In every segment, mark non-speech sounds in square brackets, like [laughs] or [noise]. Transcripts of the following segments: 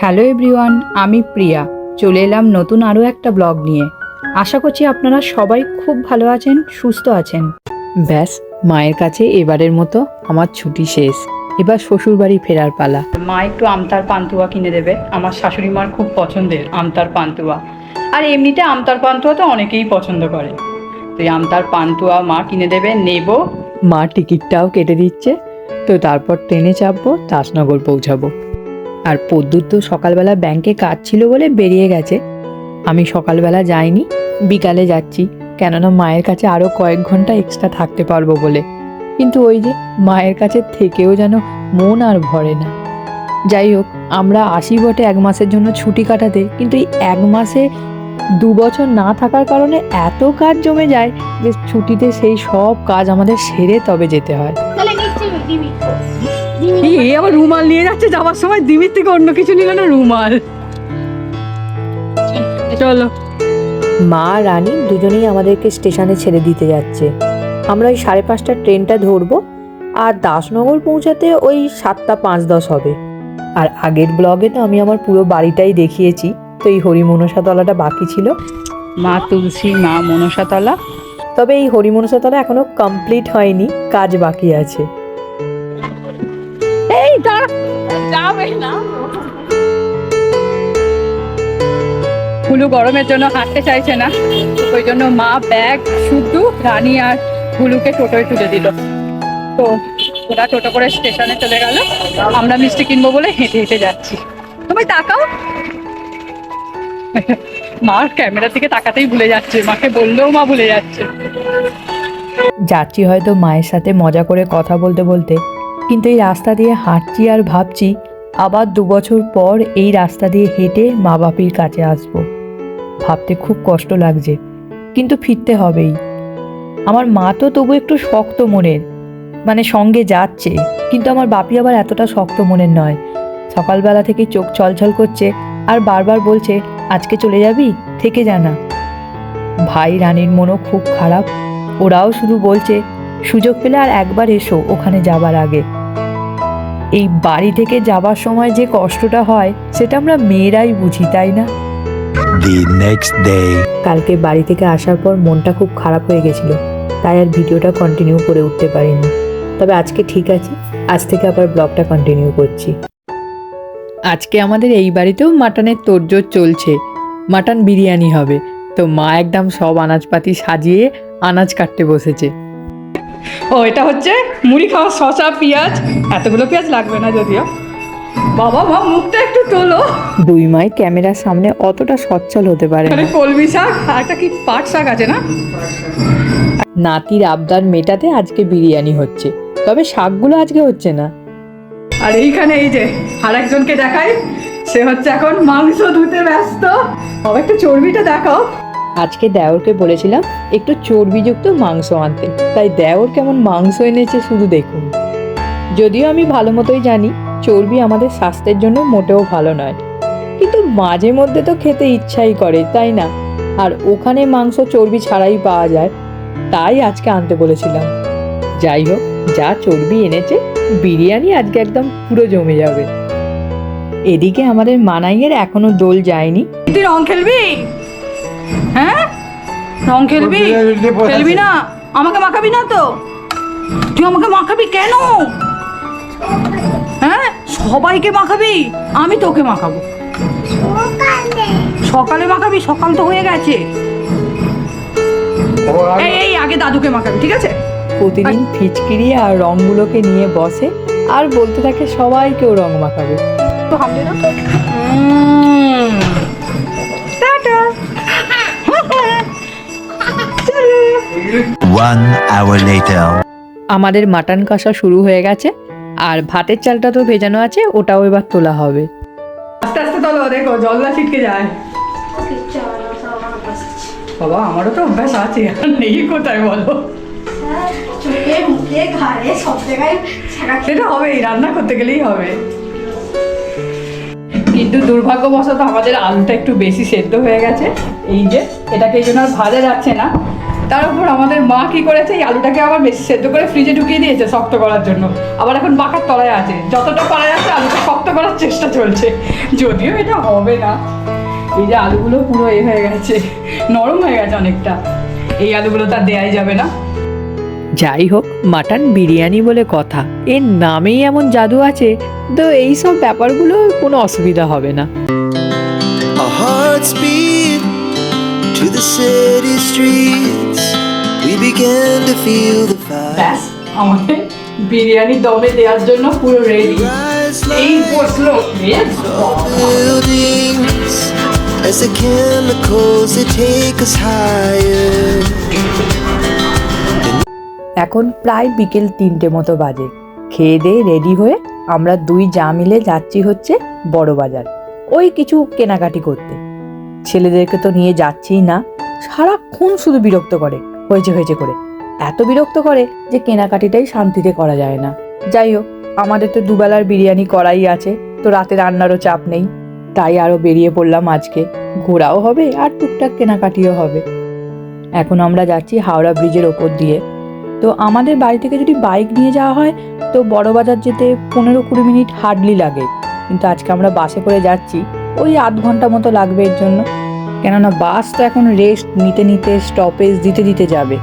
Hello everyone আমি প্রিয়া। চলে এলাম নতুন আরও একটা ব্লগ নিয়ে। আশা করছি আপনারা সবাই খুব ভালো আছেন সুস্থ আছেন। ব্যাস মায়ের কাছে এবারের মতো আমার ছুটি শেষ। এবার শ্বশুর বাড়ি ফেরার পালা। মা একটু আমতার পান্তুয়া কিনে দেবে। আমার শাশুড়ি মার খুব পছন্দের আমতার পান্তুয়া। আর এমনিতে আমতার পান্তুয়া তো অনেকেই পছন্দ করে। তো এই আমতার পান্তুয়া মা কিনে দেবে নেব। মা টিকিটটাও কেটে দিচ্ছে। তো তারপর ট্রেনে চাপবো দাসনগর পৌঁছাবো। আর পদ্যুর তো সকালবেলা ব্যাংকে কাজ ছিল বলে বেরিয়ে গেছে। আমি সকালবেলা যাইনি, বিকালে যাচ্ছি, কেননা মায়ের কাছে আরও কয়েক ঘণ্টা এক্সট্রা থাকতে পারব বলে। কিন্তু ওই যে মায়ের কাছে থেকেও যেন মন আর ভরে না। যাই হোক, আমরা আসি বটে এক মাসের জন্য ছুটি কাটাতে, কিন্তু এই এক মাসে দু বছর না থাকার কারণে এত কাজ জমে যায় যে ছুটিতে সেই সব কাজ আমাদের সেরে তবে যেতে হয়। নিচ্ছি এই আবার রুমাল নিয়ে যাচ্ছে যাওয়ার সময় দিমির থেকে অন্য কিছু নিল না রুমাল। চলো। মা রানী দুজনেই আমাদেরকে স্টেশনে ছেড়ে দিতে যাচ্ছে। আমরা ওই সাড়ে পাঁচটার ট্রেনটা ধরবো আর দাসনগর পৌঁছাতে ওই সাতটা পাঁচ দশ হবে। আর আগের ব্লগে তো আমি আমার পুরো বাড়িটাই দেখিয়েছি তো এই হরি মনসাতলাটা বাকি ছিল। মা তুলসী মা মনসাতলা। তবে এই হরি মনসাতলা এখনও কমপ্লিট হয়নি কাজ বাকি আছে। না। হুলু গরমের জন্য হাঁটতে চাইছে না। ওই জন্য মা ব্যাগ, শুদ্ধ রানী আর হুলুকে টোটোয় তুলে দিল। তো ওরা টোটো করে স্টেশনে চলে গেল। আমরা মিষ্টি কিনবো বলে হেঁটে হেঁটে যাচ্ছি। তুমি তাকাও। মা ক্যামেরার দিকে তাকাতেই ভুলে যাচ্ছে। মাকে বললেও মা ভুলে যাচ্ছে। যাচ্ছি হয়তো মায়ের সাথে মজা করে কথা বলতে বলতে কিন্তু এই রাস্তা দিয়ে হাঁটছি আর ভাবছি আবার দু বছর পর এই রাস্তা দিয়ে হেঁটে মা বাপির কাছে আসব। ভাবতে খুব কষ্ট লাগছে, কিন্তু ফিরতে হবেই। আমার মা তো তবু একটু শক্ত মনের মানে সঙ্গে যাচ্ছে, কিন্তু আমার বাপি আবার এতটা শক্ত মনের নয়। সকালবেলা থেকে চোখ ছলছল করছে আর বারবার বলছে, আজকে চলে যাবি? থেকে জানা ভাই রানীর মনও খুব খারাপ। ওরাও শুধু বলছে, সুযোগ পেলে আর একবার এসো, ওখানে যাবার আগে। এই বাড়ি থেকে যাবার সময় যে কষ্টটা হয় সেটা আমরা মেয়েরাই বুঝি তাই না? The next day. কালকে বাড়ি থেকে আসার পর মনটা খুব খারাপ হয়ে গেছিল তাই আর ভিডিওটা কন্টিনিউ করে উঠতে পারিনি। তবে আজকে ঠিক আছে আজ থেকে আবার ব্লগটা কন্টিনিউ করছি। আজকে আমাদের এই বাড়িতেও মাটনের তোড়জোড় চলছে মাটন বিরিয়ানি হবে তো মা একদম সব আনাজপাতি সাজিয়ে আনাজ কাটতে বসেছে। ও এটা হচ্ছে মুড়ি খাওয়া শশা পেঁয়াজ। এতগুলো পেঁয়াজ লাগবে না যদিও। বাবা মা মুখটা একটু তোলো। দুই মাই ক্যামেরার সামনে অতটা সচ্ছল হতে পারে না। কলমি শাক? আর একটা কি পাট শাক আছে না? নাতির আবদার মেটাতে আজকে বিরিয়ানি হচ্ছে। তবে শাকগুলো আজকে হচ্ছে না। আর এইখানে এই যে আর একজনকে দেখাই। সে হচ্ছে এখন মাংস ধুতে ব্যস্ত। বাবা একটু চর্বিটা দেখাও। আজকে দেওরকে বলেছিলাম একটু চর্বিযুক্ত মাংস আনতে। তাই দেওর কেমন মাংস এনেছে শুধু দেখুন। যদিও আমি ভালো মতোই জানি, চর্বি আমাদের স্বাস্থ্যের জন্য মোটেও ভালো নয়। কিন্তু মাঝে মধ্যে তো খেতে ইচ্ছাই করে, তাই না? আর ওখানে মাংস চর্বি ছাড়াই পাওয়া যায়, তাই আজকে আনতে বলেছিলাম। যাই হোক, যা চর্বি এনেছে, বিরিয়ানি আজকে একদম পুরো জমে যাবে। এদিকে আমাদের মানাইয়ের এখনও দোল যায়নি। তুই রং খেলবি? হ্যাঁ? রং খেলবি? খেলবি না? আমাকে মাখাবি না তো? তুই আমাকে মাখাবি কেন? হ্যাঁ? সবাইকে মাখাবি? আমি তোকে মাখাবো। সকালে। মাখাবি? সকাল তো হয়ে গেছে। এই এই আগে দাদুকে মাখাবি ঠিক আছে? প্রতিদিন ফিচকিরি আর রংগুলোকে নিয়ে বসে আর বলতে থাকে সবাইকেও রং মাখাবে। তো হামলে না টাটা। One hour later. আমাদের মাটন কষা শুরু হয়ে গেছে আর ভাতের চালটা তো ভেজানো আছে ওটাও এবার তোলা হবে। আস্তে আস্তে তোলো দেখো জলটা ছিটকে যায়। বাবা আমারও তো অভ্যাস আছে আর নেই কোথায় বলো? হ্যাঁ, সেটা হবেই রান্না করতে গেলেই হবে। কিন্তু দুর্ভাগ্যবশত আমাদের আলুটা একটু বেশি সেদ্ধ হয়ে গেছে। এই যে এটাকে এই জন্য আর ভাজা যাচ্ছে না। তার উপর আমাদের মা কি করেছে? এই আলুটাকে আবার বেশি সেদ্ধ করে ফ্রিজে ঢুকিয়ে দিয়েছে শক্ত করার জন্য। আবার এখন বাঁকার তলায় আছে। যতটা পারা যাচ্ছে আলুটা শক্ত করার চেষ্টা চলছে। যদিও এটা হবে না। এই যে আলুগুলো পুরো এ হয়ে গেছে নরম হয়ে গেছে অনেকটা। এই আলুগুলো তার দেয়াই যাবে না। যাই হোক মাটন বিরিয়ানি বলে কথা। এর নামেই এমন জাদু আছে তো এই সব ব্যাপারগুলো কোনো অসুবিধা হবে না। To the city streets. We began to feel the fire. আমাদের বিরিয়ানি দমে দেওয়ার জন্য পুরো রেডি এই বসল buildings as the chemicals they take us higher. এখন প্রায় বিকেল তিনটে মতো বাজে খেয়ে দিয়ে রেডি হয়ে আমরা দুই যা মিলে যাচ্ছি হচ্ছে বড় বাজার ওই কিছু কেনাকাটি করতে ছেলেদেরকে তো নিয়ে যাচ্ছেই না, সারাক্ষণ শুধু বিরক্ত করে, হয়েছে হয়েছে করে। এত বিরক্ত করে যে কেনাকাটিটাই শান্তিতে করা যায় না। যাই হোক, আমাদের তো দুবেলার বিরিয়ানি করাই আছে, তো রাতে রান্নারও চাপ নেই। তাই আরও বেরিয়ে পড়লাম আজকে। ঘোরাও হবে আর টুকটাক কেনাকাটিও হবে। এখন আমরা যাচ্ছি হাওড়া ব্রিজের ওপর দিয়ে। তো আমাদের বাড়ি থেকে যদি বাইক নিয়ে যাওয়া হয়, তো বড় বাজার যেতে পনেরো কুড়ি মিনিট হার্ডলি লাগে। কিন্তু আজকে আমরা বাসে করে যাচ্ছি। ওই আধ ঘণ্টা মতো লাগবে এর জন্য। কেননা বাস তো এখন রেস্ট নিতে নিতে স্টপেজ দিতে দিতে যাবে।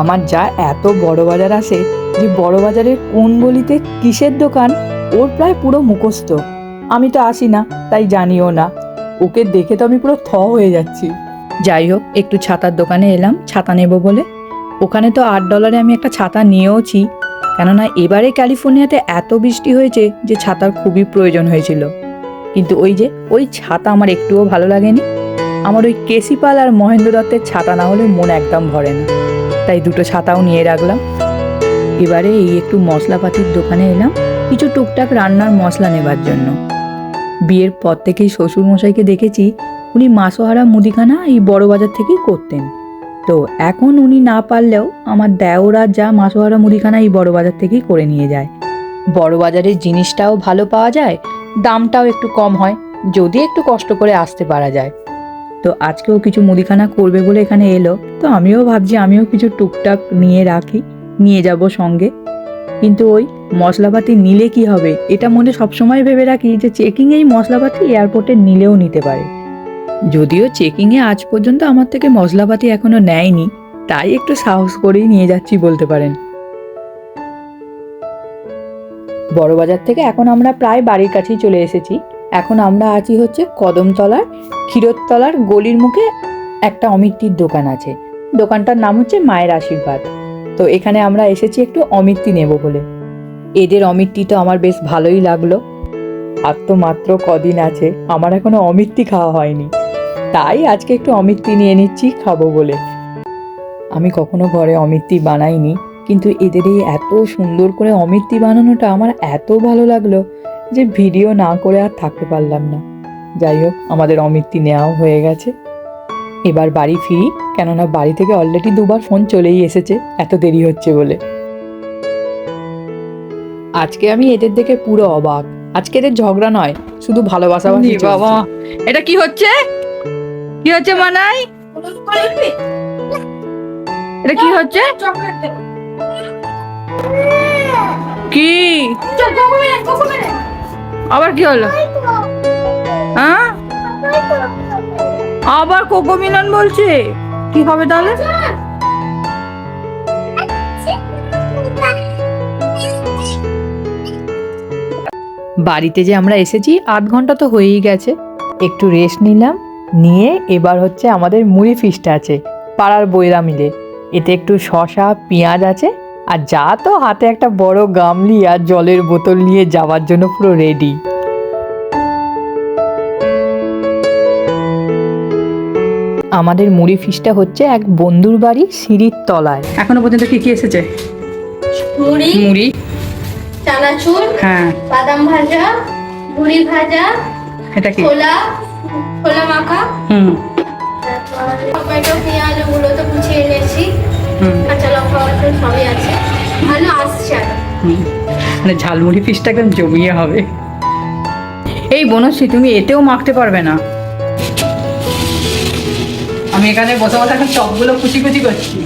আমার যা এত বড় বাজার আসে যে বড় বাজারের কোন গলিতে কিসের দোকান, ওর প্রায় পুরো মুখস্থ। আমি তো আসি না, তাই জানিও না। ওকে দেখে তো আমি পুরো থ হয়ে যাচ্ছি। যাই হোক, একটু ছাতার দোকানে এলাম, ছাতা নেব বলে। ওখানে তো আট ডলারে আমি একটা ছাতা নিয়েওছি, কেননা এবারে ক্যালিফোর্নিয়াতে এত বৃষ্টি হয়েছে যে ছাতার খুবই প্রয়োজন হয়েছিল। কিন্তু ওই যে, ওই ছাতা আমার একটুও ভালো লাগেনি। আমার ওই কেসিপাল আর মহেন্দ্র দত্তের ছাতা না হলে মন একদম ভরে না। তাই দুটো ছাতাও নিয়ে রাখলাম। এবারে এই একটু মশলাপাতির দোকানে এলাম, কিছু টুকটাক রান্নার মশলা নেবার জন্য। বিয়ের পর থেকেই শ্বশুরমশাইকে দেখেছি উনি মাসোহারা মুদিখানা এই বড় বাজার থেকেই করতেন। তো এখন উনি না পারলেও আমার দেওরা যা মাসোহারা মুদিখানা এই বড় বাজার থেকেই করে নিয়ে যায়। বড় বাজারের জিনিসটাও ভালো পাওয়া যায়, দামটাও একটু কম হয়, যদি একটু কষ্ট করে আসতে পারা যায়। তো আজকেও কিছু মুদিখানা করবে বলে এখানে এলো, তো আমিও ভাবছি আমিও কিছু টুকটাক নিয়ে রাখি, নিয়ে যাব সঙ্গে। কিন্তু ওই মশলাপাতি নিলে কি হবে, এটা মনে সবসময় ভেবে রাখি যে চেকিং এই মশলাপাতি এয়ারপোর্টে নিলেও নিতে পারে। যদিও চেকিংয়ে আজ পর্যন্ত আমার থেকে মশলাপাতি এখনও নেয়নি, তাই একটু সাহস করেই নিয়ে যাচ্ছি বলতে পারেন। বড়বাজার থেকে এখন আমরা প্রায় বাড়ির কাছেই চলে এসেছি। এখন আমরা আছি হচ্ছে কদমতলার ক্ষীরোদতলার গলির মুখে একটা অমিত্তির দোকান আছে। দোকানটার নাম হচ্ছে মায়ের আশীর্বাদ। তো এখানে আমরা এসেছি একটু অমিত্তি নেব বলে। এদের অমিত্তি তো আমার বেশ ভালোই লাগল। আর তো মাত্র কদিন আছে, আমার এখনও অমিত্তি খাওয়া হয়নি। তাই আজকে একটু অমিত্তি নিয়ে নিচ্ছি খাব বলে। আমি কখনো ঘরে অমিত্তি বানাইনি কিন্তু এদের এই এত সুন্দর করে অমিত্তি বানানোটা আমার এত ভালো লাগল যে ভিডিও না করে আর থাকতে পারলাম না। যাই হোক আমাদের অমিত্তি নেওয়াও হয়ে গেছে। এবার বাড়ি ফিরি কেননা বাড়ি থেকে অলরেডি দুবার ফোন চলেই এসেছে এত দেরি হচ্ছে বলে। আজকে আমি এদের দেখে পুরো অবাক। আজকে এদের ঝগড়া নয় শুধু ভালোবাসা বাবা এটা কি হচ্ছে? কি হচ্ছে মানাই? এটা কি হচ্ছে? কি? আবার কি হলো? হ্যাঁ? আবার কোকো মিলন বলছে? কি হবে তাহলে? বাড়িতে যে আমরা এসেছি, আধ ঘণ্টা তো হয়েই গেছে। একটু রেস্ট নিলাম। নিয়ে এবার হচ্ছে আমাদের মুড়ি ফিসটা আছে পাড়ার বইরা মিলে। এতে একটু শশা পেঁয়াজ আছে আর যা তো হাতে একটা বড় গামলি আর জলের বোতল নিয়ে যাওয়ার জন্য পুরো রেডি আমাদের মুড়ি ফিসটা হচ্ছে এক বন্ধুর বাড়ি সিঁড়ির তলায়। এখনও পর্যন্ত কি কি এসেছে? মুড়ি মুড়ি। চানাচুর হ্যাঁ। বাদাম ভাজা মুড়ি ভাজা এটা কি? ছোলা ছোলা মাখা। হুম। টমেটো পেঁয়াজ ওগুলো তো গুছিয়ে এনেছি। কাঁচা লঙ্কা সবই আছে। ভালো আসছে মানে ঝালমুড়ি পিসটা একদম জমিয়ে হবে। এই বনশ্রী তুমি এতেও মাখতে পারবে না। আমি এখানে বসে বসে এখন চপগুলো কুচি কুচি করছি।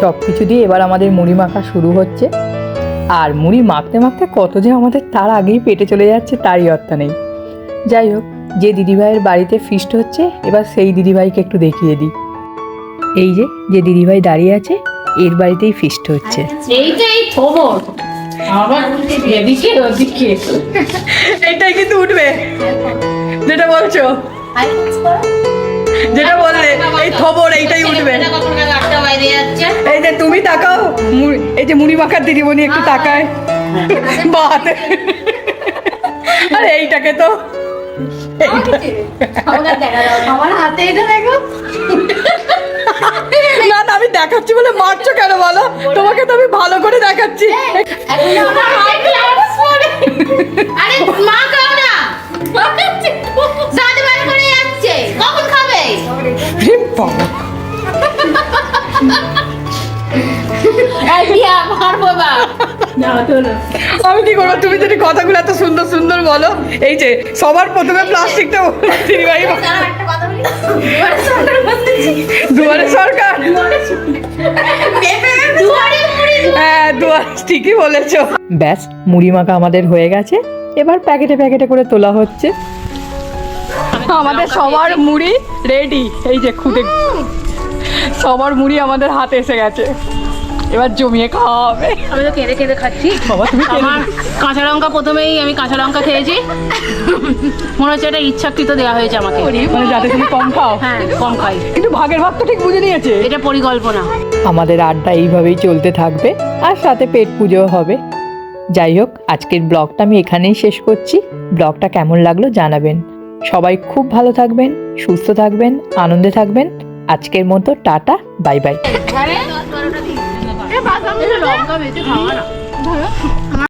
সব কিছু দিয়ে এবার আমাদের মুড়ি মাখা শুরু হচ্ছে। আর মুড়ি মাখতে মাখতে কত যে আমাদের তার আগেই পেটে চলে যাচ্ছে তারই অর্থ নেই। যাই হোক যে দিদিভাইয়ের বাড়িতে ফিস্ট হচ্ছে এবার সেই দিদিভাইকে একটু দেখিয়ে দিই। এই যে যে দিদিভাই দাঁড়িয়ে আছে এর বাড়িতেই ফিস্ট হচ্ছে। এইটাই কিন্তু উঠবে। যেটা বলছো। যেটা বললে, এই খবর এইটাই উঠবে। এই যে তুমি তাকাও এই যে মুড়ি মাখার দিদিমণি একটু তাকায়। বাদ আরে এইটাকে তো। না না, আমি দেখাচ্ছি বলে মারছো কেন বলো? তোমাকে তো আমি ভালো করে দেখাচ্ছি। মা খাও না। বাবা, বা আমি কি করব? তুমি যদি কথাগুলো এত সুন্দর সুন্দর বলো এই যে সবার প্রথমে প্লাস্টিকটা দিদিভাই একটা কথা বলি? দুয়ারে সরকার। হ্যাঁ দুয়ার ঠিকই বলেছ। ব্যাস মুড়ি মাখা আমাদের হয়ে গেছে। এবার প্যাকেটে প্যাকেটে করে তোলা হচ্ছে। [laughs] আমাদের সবার মুড়ি রেডি এই যে খুদে। সবার মুড়ি আমাদের হাতে এসে গেছে। এবার জমিয়ে খাওয়া হবে আমি তো কেঁদে কেঁদে খাচ্ছি। বাবা তুমি আমার কাঁচা লঙ্কা প্রথমেই আমি কাঁচা লঙ্কা খেয়েছি। মনে হচ্ছে এটা ইচ্ছাকৃত দেওয়া হয়েছে আমাকে। মানে যাতে তুমি কম খাও। হ্যাঁ কম খাই। কিন্তু ভাগের ভাগ তো ঠিক বুঝে নিয়েছে। এটা পরিকল্পনা। আমাদের আড্ডা এইভাবেই চলতে থাকবে আর সাথে পেট পুজো হবে। যাই হোক আজকের ব্লগটা আমি এখানেই শেষ করছি। ব্লগটা কেমন লাগল জানাবেন। সবাই খুব ভালো থাকবেন সুস্থ থাকবেন আনন্দে থাকবেন। আজকের মতো টাটা বাই বাই।